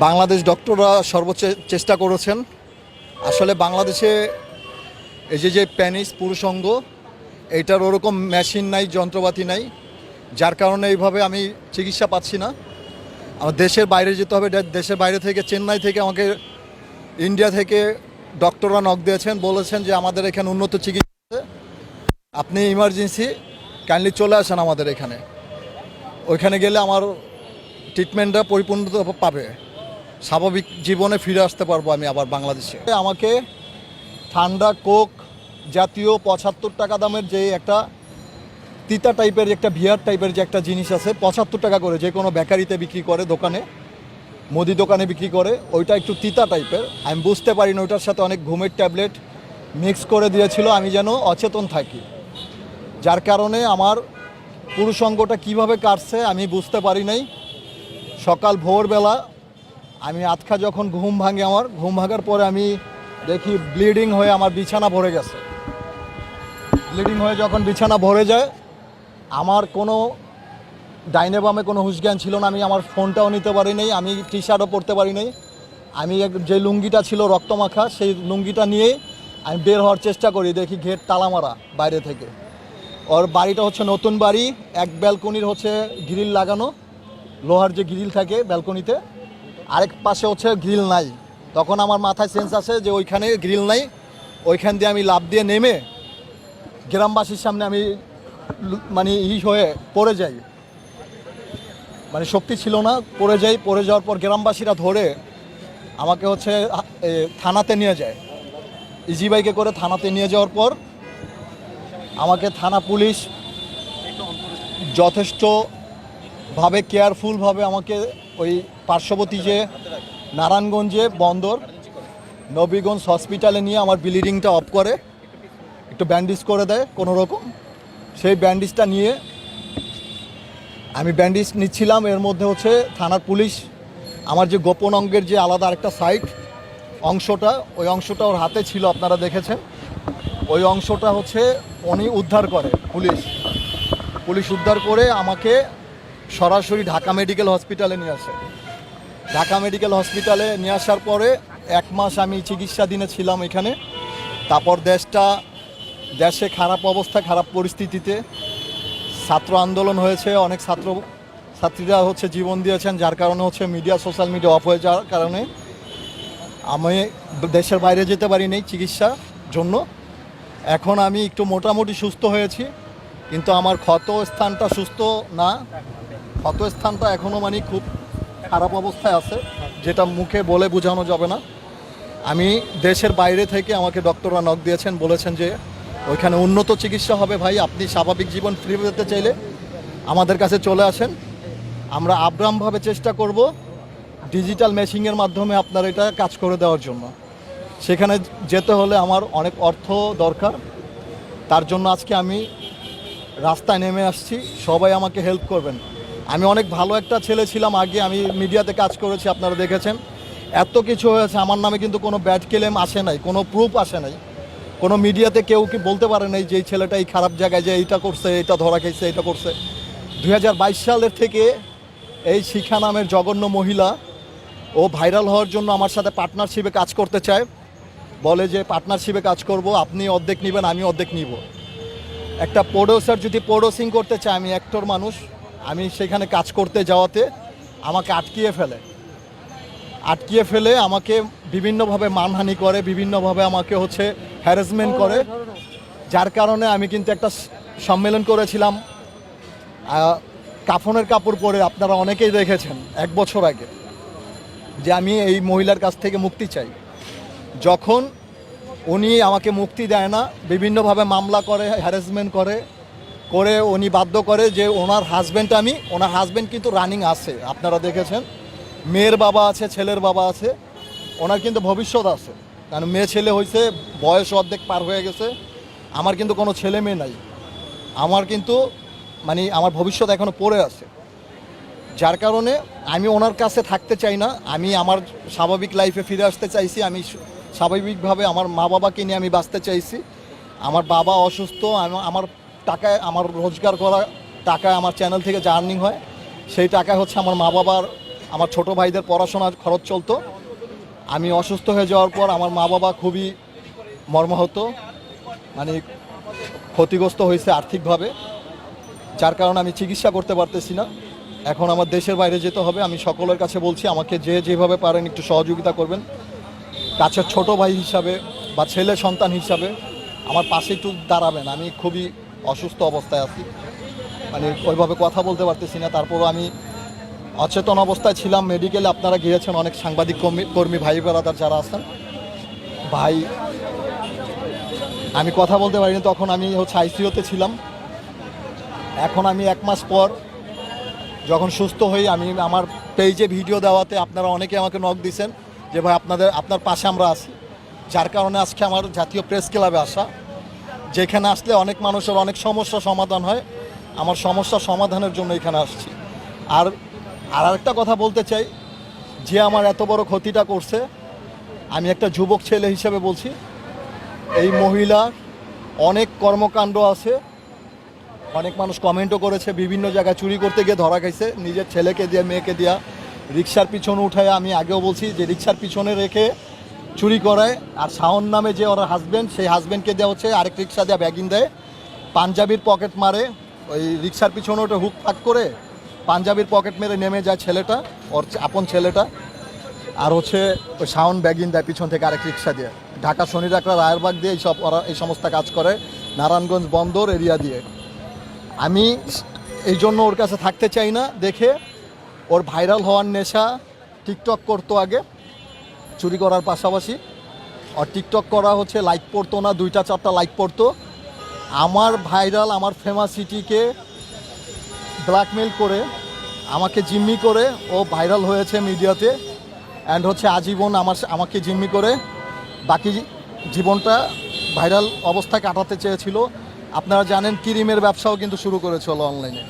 বাংলাদেশ ডক্টররা সর্বোচ্চ চেষ্টা করেছেন। আসলে বাংলাদেশে এই যে যে প্যানিস পুরুষঙ্গ, এইটার ওরকম মেশিন নাই, যন্ত্রপাতি নাই, যার কারণে এইভাবে আমি চিকিৎসা পাচ্ছি না। আমার দেশের বাইরে যেতে হবে দেশের বাইরে থেকে, চেন্নাই থেকে আমাকে, ইন্ডিয়া থেকে ডক্টররা নক দিয়েছেন, বলেছেন যে আমাদের এখানে উন্নত চিকিৎসা আছে। আপনি ইমার্জেন্সি কাইন্ডলি চলে আসেন আমাদের এখানে। ওইখানে গেলে আমার ট্রিটমেন্টটা পরিপূর্ণতা পাবে। স্বাভাবিক জীবনে ফিরে আসতে পারব আমি আবার বাংলাদেশে। আমাকে ঠান্ডা কোক জাতীয় পঁচাত্তর টাকা দামের যে একটা তিতা টাইপের একটা ভিয়ার টাইপের যে একটা জিনিস আছে, পঁচাত্তর টাকা করে যে কোনো বেকারিতে বিক্রি করে দোকানে, মুদি দোকানে বিক্রি করে, ওইটা একটু তিতা টাইপের। আমি বুঝতে পারি না ওইটার সাথে অনেক ঘুমের ট্যাবলেট মিক্স করে দিয়েছিল, আমি যেন অচেতন থাকি। যার কারণে আমার পুরুষঙ্গটা কীভাবে কাটছে আমি বুঝতে পারি নাই। সকাল ভোরবেলা আমি আতখা যখন ঘুম ভাঙে আমার, ঘুম ভাঙার পরে আমি দেখি ব্লিডিং হয়ে আমার বিছানা ভরে গেছে। ব্লিডিং হয়ে যখন বিছানা ভরে যায়, আমার কোনো ডাইনে বামে কোনো হুঁশজ্ঞান ছিল না, আমি আমার ফোনটাও নিতে পারি নাই, আমি টি শার্টও পরতে পারি নাই। আমি যে লুঙ্গিটা ছিল রক্তমাখা, সেই লুঙ্গিটা নিয়েই আমি বের হওয়ার চেষ্টা করি, দেখি গেট তালা মারা বাইরে থেকে। ওর বাড়িটা হচ্ছে নতুন বাড়ি, এক ব্যালকনির হচ্ছে গ্রিল লাগানো, লোহার যে গ্রিল থাকে ব্যালকনিতে আরেক পাশে হচ্ছে গ্রিল নাই। তখন আমার মাথায় সেন্স আছে যে ওইখানে গ্রিল নাই। ওইখান দিয়ে আমি লাভ দিয়ে নেমে গ্রামবাসীর সামনে আমি মানে ই হয়ে পড়ে যাই। মানে শক্তি ছিল না, পড়ে যাই, পড়ে যাওয়ার পর গ্রামবাসীরা ধরে আমাকে হচ্ছে থানাতে নিয়ে যায়। ইজি বাইকে করে থানাতে নিয়ে যাওয়ার পর আমাকে থানা পুলিশ যথেষ্টভাবে কেয়ারফুলভাবে আমাকে ওই পার্শ্ববর্তী যে নারায়ণগঞ্জে বন্দর, নবীগঞ্জ হসপিটালে নিয়ে আমার ব্লিডিংটা অফ করে, একটু ব্যান্ডেজ করে দেয় কোনো রকম। সেই ব্যান্ডেজটা নিয়ে আমি ব্যান্ডেজ নিচ্ছিলাম, এর মধ্যে হচ্ছে থানার পুলিশ, আমার যে গোপন অঙ্গের যে আলাদা আরেকটা সাইট অংশটা, ওই অংশটা ওর হাতে ছিল, আপনারা দেখেছেন। ওই অংশটা হচ্ছে উনি উদ্ধার করে, পুলিশ। পুলিশ উদ্ধার করে আমাকে সরাসরি ঢাকা মেডিকেল হসপিটালে নিয়ে আসে। ঢাকা মেডিকেল হসপিটালে নিয়ে আসার পরে এক মাস আমি চিকিৎসাধীনে ছিলাম এখানে। তারপর দেশটা, দেশে খারাপ অবস্থা, খারাপ পরিস্থিতিতে ছাত্র আন্দোলন হয়েছে, অনেক ছাত্র, ছাত্রীরা হচ্ছে জীবন দিয়েছেন, যার কারণে হচ্ছে মিডিয়া, সোশ্যাল মিডিয়া অফ হয়ে যাওয়ার কারণে আমি দেশের বাইরে যেতে পারি নাই চিকিৎসার জন্য। এখন আমি একটু মোটামুটি সুস্থ হয়েছি, কিন্তু আমার ক্ষত স্থানটা সুস্থ না। ক্ষত স্থানটা এখনও মানে খুব খারাপ অবস্থায় আছে, যেটা মুখে বলে বোঝানো যাবে না। আমি দেশের বাইরে থেকে আমাকে ডক্টররা নক দিয়েছেন, বলেছেন যে ওইখানে উন্নত চিকিৎসা হবে ভাই, আপনি স্বাভাবিক জীবন ফ্রি পেতে চাইলে আমাদের কাছে চলে আসেন। আমরা আব্রামভাবে চেষ্টা করব ডিজিটাল মেশিংয়ের মাধ্যমে আপনার এটা কাজ করে দেওয়ার জন্য। সেখানে যেতে হলে আমার অনেক অর্থ দরকার। তার জন্য আজকে আমি রাস্তায় নেমে আসছি, সবাই আমাকে হেল্প করবেন। আমি অনেক ভালো একটা ছেলে ছিলাম আগে, আমি মিডিয়াতে কাজ করেছি, আপনারা দেখেছেন। এত কিছু হয়েছে, আমার নামে কিন্তু কোনো ব্যাড ক্লেম আসে নাই, কোনো প্রুফ আসে নাই। কোনো মিডিয়াতে কেউ কি বলতে পারে নাই যে এই ছেলেটা এই খারাপ জায়গায় যে এইটা করছে এটা ধরা খেয়েছে এইটা করছে। দু হাজার বাইশ সালের থেকে এই শিখা নামের জঘন্য মহিলা, ও ভাইরাল হওয়ার জন্য আমার সাথে পার্টনারশিপে কাজ করতে চায়। বলে যে পার্টনারশিপে কাজ করব, আপনি অর্ধেক নেবেন, আমি অর্ধেক নিব। একটা প্রোডিউসার যদি প্রোডিউসিং করতে চায়, আমি অ্যাক্টর মানুষ আমি সেখানে কাজ করতে যাওয়াতে আমাকে আটকিয়ে ফেলে। আটকিয়ে ফেলে আমাকে বিভিন্নভাবে মানহানি করে, বিভিন্নভাবে আমাকে হচ্ছে হ্যারাসমেন্ট করে। যার কারণে আমি কিন্তু একটা সম্মেলন করেছিলাম। কাফনের কাপড় পরে আপনারা অনেকেই দেখেছেন, এক বছর আগে, যে আমি এই মহিলার কাছ থেকে মুক্তি চাই। যখন উনি আমাকে মুক্তি দেয় না, বিভিন্নভাবে মামলা করে হ্যারাসমেন্ট করে করে উনি বাধ্য করে যে ওনার হাজব্যান্ড আমি, ওনার হাজব্যান্ড কিন্তু রানিং আছে, আপনারা দেখেছেন। মেয়ের বাবা আছে, ছেলের বাবা আছে, ওনার কিন্তু ভবিষ্যৎ আছে। কারণ মেয়ে ছেলে হয়েছে বয়স অর্ধেক পার হয়ে গেছে, আমার কিন্তু কোনো ছেলে মেয়ে নাই। আমার কিন্তু মানে আমার ভবিষ্যৎ এখনও পড়ে আছে। যার কারণে আমি ওনার কাছে থাকতে চাই না, আমি আমার স্বাভাবিক লাইফে ফিরে আসতে চাইছি, আমি স্বাভাবিকভাবে আমার মা বাবাকে নিয়ে আমি বাঁচতে চাইছি। আমার বাবা অসুস্থ আমার টাকায় আমার রোজগার করা টাকায় আমার চ্যানেল থেকে যে আর্নিং হয়, সেই টাকা হচ্ছে আমার মা বাবার, আমার ছোট ভাইদের পড়াশোনার খরচ চলতো। আমি অসুস্থ হয়ে যাওয়ার পর আমার মা বাবা খুবই মর্মাহত মানে ক্ষতিগ্রস্ত হয়েছে আর্থিকভাবে, যার কারণে আমি চিকিৎসা করতে পারতেছি না। এখন আমার দেশের বাইরে যেতে হবে, আমি সকলের কাছে বলছি, আমাকে যে যেভাবে পারেন একটু সহযোগিতা করবেন। কাছের ছোট ভাই হিসাবে বা ছেলে সন্তান হিসাবে আমার পাশে একটু দাঁড়াবেন, আমি খুবই অসুস্থ অবস্থায় আছি। মানে ওইভাবে কথা বলতে পারতেছি না। তারপরও আমি অচেতন অবস্থায় ছিলাম মেডিকেলে। আপনারা গিয়েছেন অনেক সাংবাদিক কর্মী কর্মী ভাই বেড়াদার যারা আছেন। ভাই, আমি কথা বলতে পারিনি। তখন আমি হচ্ছে আইসিইউতে ছিলাম। এখন আমি এক মাস পর যখন সুস্থ হই, আমি আমার পেজে ভিডিও দেওয়াতে আপনারা অনেকে আমাকে নক দিয়েছেন যে, ভাই, আপনাদের আপনার পাশে আমরা আছি। যার কারণে আজকে আমার জাতীয় প্রেস ক্লাবে আসা। যেখানে আসলে অনেক মানুষের অনেক সমস্যা সমাধান হয়, আমার সমস্যা সমাধানের জন্য এখানে আসছি। আর আর আরেকটা কথা বলতে চাই, যে আমার এত বড় ক্ষতিটা করছে, আমি একটা যুবক ছেলে হিসেবে বলছি, এই মহিলা অনেক কর্মকাণ্ড আছে, অনেক মানুষ কমেন্টও করেছে, বিভিন্ন জায়গায় চুরি করতে গিয়ে ধরা খাইছে, নিজের ছেলেকে দিয়ে, মেয়েকে দিয়া, রিক্সার পিছনে উঠায় আমি আগেও বলছি যে রিক্সার পিছনে রেখে চুরি করায় আর শাওন নামে যে ওর হাজব্যান্ড সেই হাজব্যান্ডকে দেওয়া হচ্ছে, আরেক রিক্সা দেওয়া ব্যাগিন দেয়। পাঞ্জাবির পকেট মারে, ওই রিক্সার পিছনে ওটা হুক ফাক করে, পাঞ্জাবির পকেট মেরে নেমে যায় ছেলেটা, ওর আপন ছেলেটা। আর হচ্ছে ওই শাওন ব্যাগিন দেয় পিছন থেকে আরেক রিক্সা দিয়ে। ঢাকা শনি ডাকরা রায়েরবাগ দিয়ে এইসব ওরা এই সমস্ত কাজ করে, নারায়ণগঞ্জ বন্দর এরিয়া দিয়ে। আমি এই জন্য ওর কাছে থাকতে চাই না, দেখে। ওর ভাইরাল হওয়ার নেশা টিকটক করতো আগে। চুরি করার পাশাপাশি, আর টিকটক করা হচ্ছে লাইক পড়তো না, দুইটা, চারটা লাইক পড়তো। আমার ভাইরাল আমার ফেমাসিটিকে ব্ল্যাকমেল করে, আমাকে জিম্মি করে, ও ভাইরাল হয়েছে মিডিয়াতে। অ্যান্ড হচ্ছে আজীবন আমার, আমাকে জিম্মি করে। বাকি জীবনটা ভাইরাল অবস্থায় কাটাতে চেয়েছিল। আপনারা জানেন ক্রিমের ব্যবসাও কিন্তু শুরু করেছিল অনলাইনে